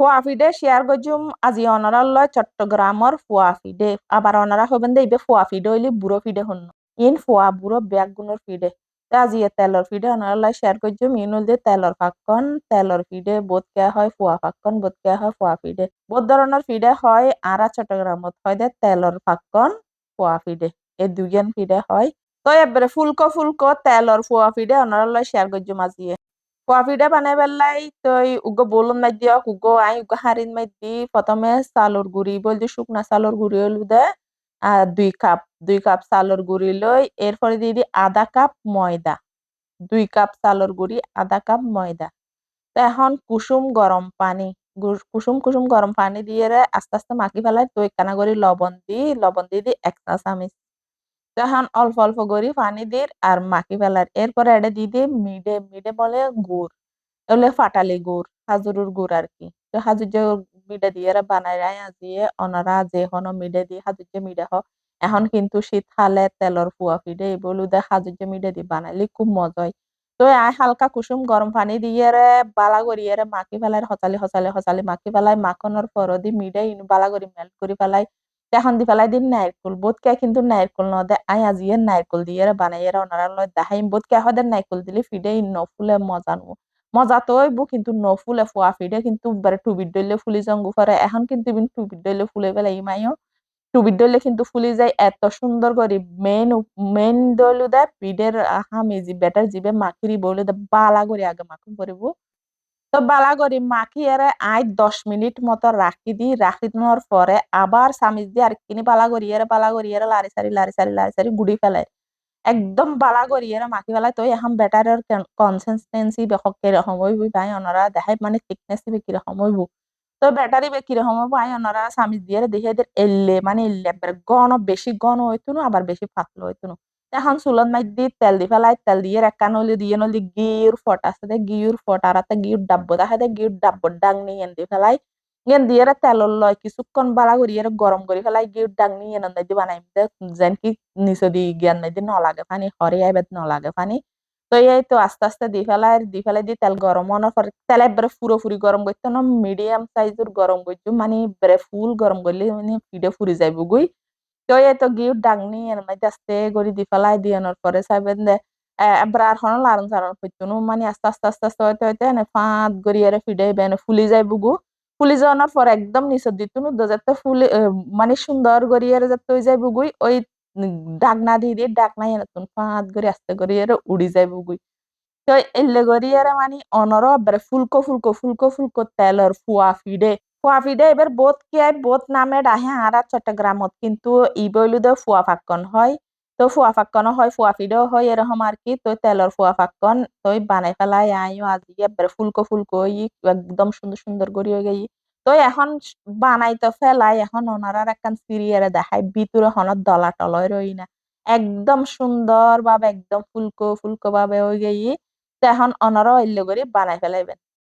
ফুয়াফিডে share গজুম আজি অনারা লয় চট্টগ্রামর ফুয়াফিডে আবার অনারা হবেন দে ইবে ফুয়াফিডে হইলে বুড়ো ফিডে হন ইন ফুয়া বুড়ো ব্যাগ গুনোর ফিডে আজি তেলর ফিডে অনারা লয় শেয়ার গজুম ইন হল তেলর ফাক্কন তেলর ফিডে বোধ কে হয় ফুয়া ফাক্কন বোধ কে হয় ফুয়া ফিডে বোধ ধরনের ফিডে হয় আরা চট্টগ্রামত হয় দে তেলর ফাক্কন ফুয়া ফিডে এ দুইজন ফিডে হয় তো এবারে ফুলকো ফুলকো তেলর ফুয়া ফিডে অনারা লয় শেয়ার গজুম আজিয়ে কফিটা বানাই পেলাই তই উগো বলুন মাই দিয়ক উগো আই উগো হারিন মাই দি, প্রথমে চালর গুড়ি বলতে শুকনা চালর গুড়ি হলু দে আর দুই কাপ দুই কাপ চালর গুড়ি লই এরপরে দিয়ে দি আধা কাপ ময়দা, দুই কাপ চালর গুড়ি, আধা কাপ ময়দা। তো এখন কুসুম গরম পানি কুসুম কুসুম গরম পানি দিয়ে আস্তে আস্তে মাখি ফেলাই তো একখানা করে লবণ দি, লবণ দিয়ে দি এক চা চামিচ তখন অল্প অল্প করে পানি দির আর মাখি ফেলার। এরপরে এটা দিয়ে দিয়ে মিডে মিডে বলে গুড়। এগুলো ফাটালি গুড় হাজুরুর গুড় আর কি। তো হাজুর যে মিডে দিয়ে বানাই রায় আজিয়ে অনারা যে হনো মিডে দিয়ে হাজুর যে মিডে হ, এখন কিন্তু শীত খালে তেলর ফুয়া ফিডে এগুলো দে হাজুর যে মিডে দিয়ে বানাইলে খুব মজা হয়। তো আয় হালকা কুসুম গরম পানি দিয়ে রে বালা করিয়ে মাখি ফেলাই হচালি হচালি হচালি মাখি ফেলাই মাখনের পর দি মিডে বালা করে মেল্ট করে ফেলাই এখন দি ফেলাই দিন নারকুল বোধকে কিন্তু নারকুল ন দে আই আজিয়ে নারকুল দিয়ে বানাইয়ে ওনারা লয় দেখাইম। বোধকে হদের নারকুল দিলে ফিডে নফুলে মজা নু, মজা তো হইব, কিন্তু নফুলে ফুয়া ফিডে কিন্তু বারে টুবির দইলে ফুলি জঙ্গু ফরে। এখন কিন্তু ইবিন টুবির দইলে ফুলে ফেলে ইমাইও টুবির দইলে কিন্তু ফুলি যায় এত সুন্দর করে মেন মেন দইলু দে পিডের হামিজি বেটার জিবে মাখিরি বলে দে, বালা করে আগে মাখুন করিব। তো বালা করি, মাখি এরে আই দশ মিনিট মতো রাখি দি, রাখি দেওয়ার পরে আবার সামিজ দিয়ে আর কিনি বালা করি, এরে বালা করি, এরে লারি সারি লারি সারি লারি সারি গুড়ি ফেলাই একদম বালা করি, এরে মাখি ফেলাই তো এখন বেটারের কনসিস্টেন্সি বেশক কীরকম ভাই অনরা দেখাই মানে থিকনেস বে কীরকম তো ব্যাটারি বে কীরকম হইব ভাই অনরা সামিজ দিয়ে দেখে এদের এলে মানে এলে গণ বেশি গণ হইতো আবার বেশি ফাটলো হইতো এখন চুলত মাই দি তেল দি পেলাই তেল দিয়ে একা নলি দিয়ে নলি গির ফট আছে দে গির ফট আর আতে গির ডাব্ব দেখা দে গির ডাব্ব ডাং নি এন দি পেলাই এন দিয়ে তেল লয় কিছুক্ষণ বালা করি এর গরম করি ফেলাই গির ডাং নি এন দি বানাই দে যেন কি নিচে দি জ্ঞান নাই দি নলাগে পানি হরে আইবে নলাগে পানি তো এই তো আস্তে আস্তে দি ফেলাই দি ফেলাই দি তেল গরম হওয়ার পরে তেল একবারে পুরোপুরি গরম করতে না মিডিয়াম সাইজের গরম করছ মানে বেড়ে ফুল গরম করলে মানে ফিডে ফুরি যাইব গুই তো এই তো গিয়ে ডাংনি এর মধ্যে আস্তে করে দি ফেলাই দিয়ানোর পরে সাইবেন দে এবার হন লারন সারন হইতো মানে আস্তে আস্তে আস্তে আস্তে হইতে হইতে এনে ফাঁত গড়ি এর ফিডে বেনে ফুলি যায় বুগু ফুলি যাওয়ানোর পর একদম নিচে দিত নু যাতে ফুলি মানে সুন্দর গড়ি এর যাতে হয়ে যায় বুগুই ওই ডাকনা দিয়ে দিয়ে ডাকনা এনে তুন ফাঁত গড়ি আস্তে গড়ি এর উড়ি যায় বুগুই তো এলে গড়ি এর মানে অনর বেড়ে ফুলকো ফুলকো ফুলকো ফুলকো তেলর ফুয়া ফিডে ফুয়াফিডে এবার বোধ কি হয় বোধ নামে ডাহে আর চট্টগ্রামত কিন্তু ইবইলুদে ফুয়া ফাক্কন হয়। তো ফুয়া ফাক্কনও হয় ফুয়াফিডেও হয় এরকম আর কি। তো তেলর ফুয়া ফাক্কন, তো বানাই ফেলাই আইও আজি এবারে ফুলকো ফুলকো ই একদম সুন্দর সুন্দর করে হয়ে গেই। তো এখন বানাই তো ফেলাই, এখন ওনারার একখান সিরিয়ারে দেখায় ভিতরে হনত দলা টলয় রই না। একদম সুন্দর ভাবে একদম ফুলকো ফুলকো ভাবে হয়ে গেই। তো এখন অনারা অল্য করে বানাই ফেলাইবেন